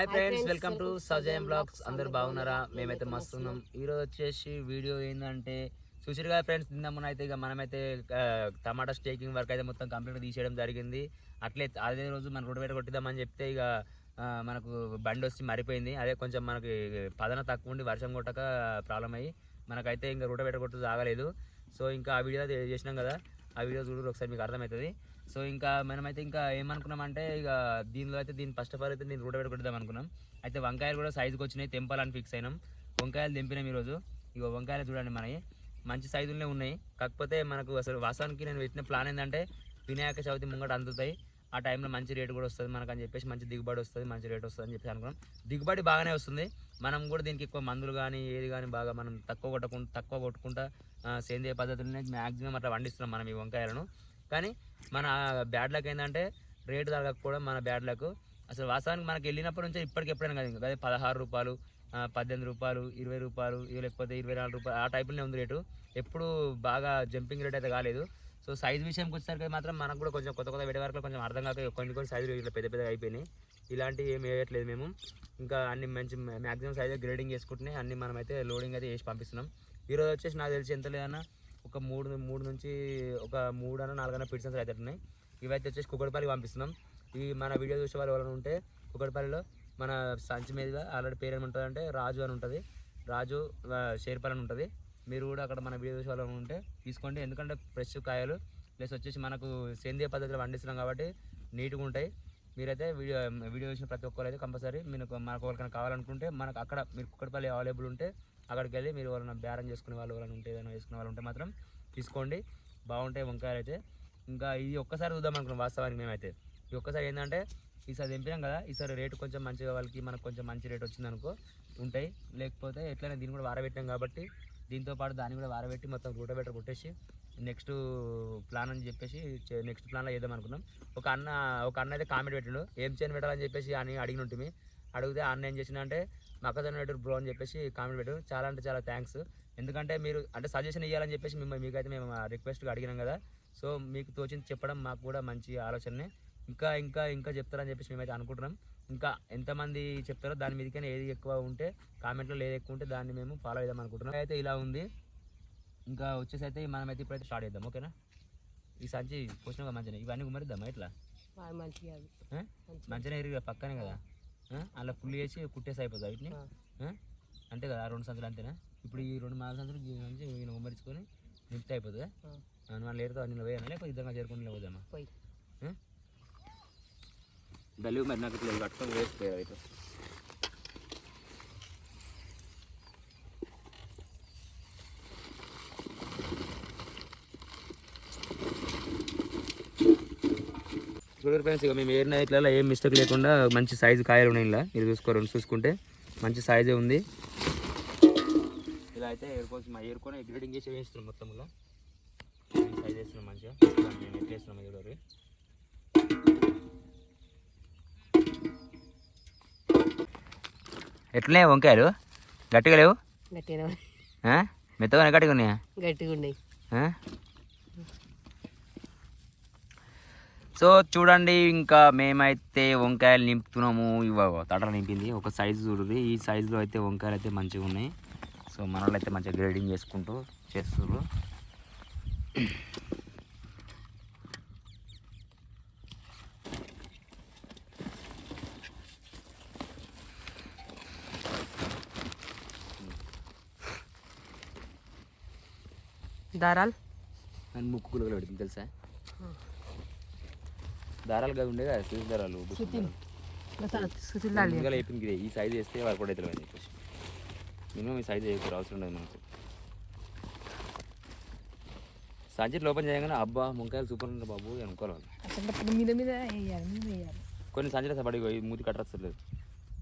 Hi friends welcome to Sajayam blogs అందరు బాగున్నారా మేమైతే మస్తు ఉన్నాం ఈరోజు వచ్చేసి వీడియో ఏంటంటే చూసిరు కదా ఫ్రెండ్స్ నిన్న అయితే ఇక మనమైతే టమాటా స్టేకింగ్ వర్క్ అయితే మొత్తం కంప్లీట్ తీసేయడం జరిగింది. అట్లే అదే రోజు మన రోడ్డు కొట్టిద్దామని చెప్తే ఇక మనకు బండి వచ్చి మరిపోయింది. అదే కొంచెం మనకి పదన తక్కువ ఉండి వర్షం కొట్టక ప్రాబ్లం అయ్యి మనకైతే ఇంకా రోడ్డు బయట కొట్టు ఆగలేదు సో ఇంకా ఆ వీడియో చేసినాం కదా. ఆ వీడియో చూడరు ఒకసారి మీకు అర్థమవుతుంది సో ఇంకా మనమైతే ఇంకా ఏమనుకున్నామంటే ఇక దీనిలో అయితే దీని ఫస్ట్ ఆఫ్ ఆల్ అయితే నేను రోడ్డు బయట కొట్టుదాం అనుకున్నాం. అయితే వంకాయలు కూడా సైజుకి వచ్చినాయి తెంపాలని ఫిక్స్ అయినాం. వంకాయలు తెంపినాం ఈరోజు. ఇక వంకాయలు చూడండి మనవి. మంచి సైజులనే ఉన్నాయి. కాకపోతే మనకు అసలు వాసానికి నేను పెట్టిన ప్లాన్ ఏంటంటే వినాయక చవితి ముంగట అందుతాయి. ఆ టైంలో మంచి రేటు కూడా వస్తుంది మనకు అని చెప్పేసి మంచి దిగుబడి వస్తుంది మంచి రేట్ వస్తుంది అని చెప్పి అనుకున్నాం. దిగుబడి బాగానే వస్తుంది. మనం కూడా దీనికి ఎక్కువ మందులు కానీ ఏది కానీ బాగా మనం తక్కువ కొట్టకుండా తక్కువ కొట్టుకుంటా సేంద్రియ పద్ధతులనే మ్యాక్సిమం అట్లా పండిస్తున్నాం మనం ఈ వంకాయలను. కానీ మన బ్యాడ్ లక్ ఏంటంటే రేటు తగ్గకపోవడం మన బ్యాడ్ లక్. అసలు వాస్తవానికి మనకి వెళ్ళినప్పటి నుంచి ఇప్పటికి ఎప్పుడైనా కదా ఇంకా అదే పదహారు రూపాయలు పద్దెనిమిది రూపాయలు ఇరవై రూపాయలు ఇవి లేకపోతే ఇరవై నాలుగు రూపాయలు ఆ టైపులోనే ఉంది రేటు. ఎప్పుడు బాగా జంపింగ్ రేట్ అయితే కాలేదు. సో సైజ్ విషయంకి వచ్చేసరికి మాత్రం మనకు కూడా కొంచెం కొత్త కొత్త వేడి వరకు కొంచెం అర్థం కాక కొన్ని కొన్ని సైజులు ఇట్లా పెద్ద పెద్దగా అయిపోయినాయి. ఇలాంటివి ఏమి వేయట్లేదు మేము. ఇంకా అన్ని మంచి మ్యాక్సిమం సైజ్ గ్రేడింగ్ చేసుకుంటున్నాయి. అన్ని మనం అయితే లోడింగ్ అయితే వేసి పంపిస్తున్నాం. ఈరోజు వచ్చేసి నాకు తెలిసి ఎంత లేదన్నా ఒక మూడు మూడు నుంచి ఒక మూడు అన్న నాలుగన్న పిడిసన్స్ అయితే ఉన్నాయి. ఇవైతే వచ్చేసి కుక్కడిపల్లికి పంపిస్తున్నాం. ఈ మన వీడియో చూసే వాళ్ళు ఎవరైనా ఉంటే కుక్కడిపల్లిలో మన సంచి మీద ఆల్రెడీ పేరు ఏమి అంటే రాజు అని ఉంటుంది. రాజు షేర్పల్ అని ఉంటుంది. మీరు కూడా అక్కడ మన వీడియో చూసే వాళ్ళు ఉంటే తీసుకోండి. ఎందుకంటే ఫ్రెష్ కాయలు ప్లస్ వచ్చేసి మనకు సేంద్రియ పద్ధతిలో పండిస్తున్నాం కాబట్టి నీట్గా ఉంటాయి. మీరైతే వీడియో వీడియో చూసిన ప్రతి ఒక్కరు అయితే కంపల్సరీ మీకు మనకు ఎవరికైనా కావాలనుకుంటే మనకు అక్కడ మీరు కుక్కడపల్లి అవైలబుల్ ఉంటే అక్కడికి వెళ్ళి మీరు ఎవరైనా బేరం చేసుకునే వాళ్ళు ఎవరైనా ఉంటే ఏదైనా వేసుకునే వాళ్ళు ఉంటే మాత్రం తీసుకోండి. బాగుంటాయి వంకాయలు అయితే. ఇంకా ఇది ఒక్కసారి చూద్దాం అనుకున్నాం వాస్తవానికి మేమైతే. ఈ ఒక్కసారి ఏంటంటే ఈసారి తెంపినాం కదా ఈసారి రేటు కొంచెం మంచిగా వాళ్ళకి మనకు కొంచెం మంచి రేట్ వచ్చిందనుకో ఉంటాయి. లేకపోతే ఎట్లయినా దీన్ని కూడా వారబెట్టాం కాబట్టి దీంతో పాటు దాన్ని కూడా వారబెట్టి మొత్తం రూట బెటర్ కొట్టేసి నెక్స్ట్ ప్లాన్ అని చెప్పేసి నెక్స్ట్ ప్లాన్లో వేద్దాం అనుకున్నాం. ఒక అన్న ఒక అన్న అయితే కామెంట్ పెట్టిండు. ఏం చేయని పెట్టాలని చెప్పేసి అని అడిగిన ఉంటుంది అడిగితే అన్న ఏం చేసిన అంటే మక్కజొన్న పెట్టారు బ్రో అని చెప్పేసి కామెంట్ పెట్టారు చాలా అంటే చాలా థ్యాంక్స్ ఎందుకంటే మీరు అంటే సజెషన్ ఇవ్వాలని చెప్పేసి మిమ్మల్ని మీకైతే మేము రిక్వెస్ట్గా అడిగినాం కదా. సో మీకు తోచింది చెప్పడం మాకు కూడా మంచి ఆలోచనే ఇంకా ఇంకా ఇంకా చెప్తారని చెప్పేసి మేమైతే అనుకుంటున్నాం. ఇంకా ఎంతమంది చెప్తారో దాని మీదకైనా ఏది ఎక్కువ ఉంటే కామెంట్లో ఏది ఎక్కువ ఉంటే దాన్ని మేము ఫాలో చేద్దాం అనుకుంటున్నాం. అయితే ఇలా ఉంది. ఇంకా వచ్చేసి అయితే మనమైతే ఇప్పుడైతే స్టార్ట్ చేద్దాం ఓకేనా? ఈ సంచి పోసినాక మంచిగా ఇవన్నీ కుమరిద్దామా ఇట్లా మంచిగా ఎరిగి పక్కనే కదా? అలా ఫుల్ చేసి కుట్టేసి అయిపోతుంది వీటిని? అంతే కదా ఆ రెండు సంచులు అంతేనా? ఇప్పుడు ఈ రెండు నాలుగు సంచులు నుంచి ఈయన ఉమ్మరించుకొని నింపితే అయిపోతుందా. మనం లేరుతో అన్ని వేయాలి లేకపోతే ఇద్దరు చేరుకుని పోదామా గలివి మరి నాకు ఇట్లా కట్టుకొని వేసిపోయారు ఇట్లా చూడరు ఫ్రెండ్స్ ఇక మేము ఏరిన ఇట్లా ఏం మిస్టేక్ లేకుండా మంచి సైజు కాయలు ఉన్నాయి ఇలా. మీరు చూసుకో రెండు చూసుకుంటే మంచి సైజే ఉంది. ఇలా అయితే ఏరుకోవచ్చు మా ఏరుకొని గ్రేడింగ్ చేసి వేస్తున్నాం మొత్తం ఇలా. సైజ్ వేస్తున్నాం మంచిగా. మేము ఎట్లా వేస్తున్నాం చూడరు ఎట్లనే వంకాయలు? గట్టిగా లేవు? గట్టిగా ఆ? మెత్తగానే గట్టిగా ఉన్నాయా? గట్టిగా ఉన్నాయి? సో చూడండి ఇంకా మేమైతే వంకాయలు నింపుతున్నాము. ఇవ్వ తడ నింపింది. ఒక సైజు చూడండి ఈ సైజులో అయితే వంకాయలు అయితే మంచిగా ఉన్నాయి. సో మన వాళ్ళు అయితే మంచిగా గ్రేడింగ్ చేసుకుంటూ చేస్తున్నారు దారాలు? అని ముక్కు గులగలు పెడుతుంది తెలుసా? దారాలు కదా ఉండే కదా సూచి దారాలు. ముందుగా అయిపోయింది ఇదే. ఈ సైజ్ వేస్తే వాళ్ళు కూడా అవుతుంది అని చెప్పేసి మినిమం ఈ సైజ్ వేయకూడదు అవసరం ఉండదు మనకు. సంచిట్లు ఓపెన్ చేయగానే అబ్బా ముంకాయలు సూపర్ ఉంది బాబు అని అనుకోవాలి వాళ్ళు. అసలు మీద మీద వేయాలి కొన్ని సంచులు పడి పోయి మూతి కట్టలేదు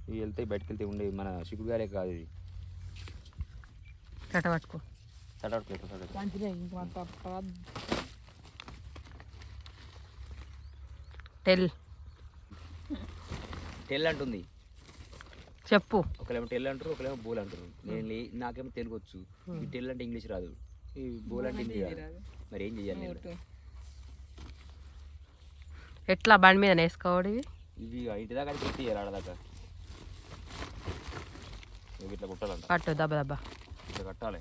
ఇవి వెళ్తే బయటకు వెళ్తే ఉండే మన చిక్కుగాలే కాదు ఇది. కట్ట టెల్ టెల్ అంటుంది. చెప్పు. ఒకలేమో టెల్ అంటారు ఒకలేమో బోల్ అంటారు. నేను లే- నాకేమో తెలుగు వచ్చు. ఈ టెల్ అంటే ఇంగ్లీష్ రాదు. ఈ బోల్ అంటే హిందీ రాదు. మరి ఏం చెయ్యాలి నేను? ఎట్లా బండి మీద వేసుకోవడం ఇవి? ఇవి ఇంటి దాకా పెట్టి ఆడదాకా ఇట్లా కుట్టాలంట. పట్టు దబ్బ దబ్బ ఇట్లా కట్టాలి.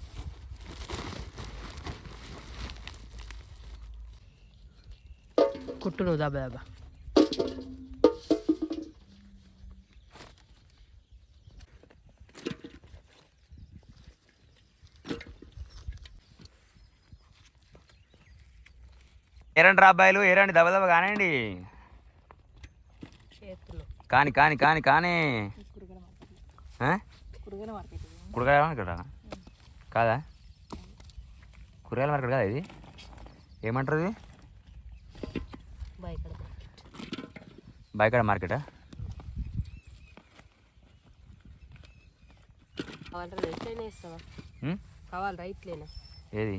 కుట్టు నువ్వు దబ్బ దబ్బ ఏరండి రా అబ్బాయిలు ఏరండి దెబ్బ దెబ్బ కానివ్వండి. చేతులు. కాని కాని కాని కాని. కూరగాయల మార్కెట్. కాదా? కూరగాయల మార్కెట్ కాదా ఇది? ఏమంటారు ఇది? బైక్ బైకాడ మార్కెటా? కావాలి రైట్లైనా? కావాలి ఏది?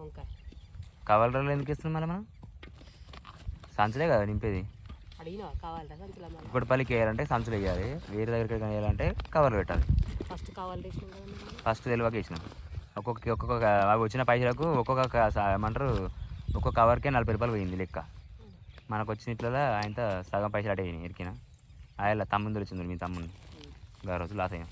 వంకాయ. ఎందుకు ఇస్తున్నాం మళ్ళీ మనం? సంచులే కదా నింపేది. ఒకటి పల్లికి వేయాలంటే సంచులు వేయాలి. వేరే దగ్గరికి వేయాలంటే కవర్లు పెట్టాలి. ఫస్ట్ కావాలి ఫస్ట్ తెలివక వేసినాం ఒక్కొక్క ఒక్కొక్క అవి వచ్చిన పైసలకు ఒక్కొక్క ఏమంటారు? ఒక్కొక్క కవర్కే నలభై రూపాయలు పోయింది లెక్క. మనకు వచ్చిన ఇట్లా ఆయనతో సగం పైసలు అటే ఇరికిన. ఆయన తమ్ముంది వచ్చింది మీ తమ్ముని. గారు రోజు లాస్ అయ్యాం.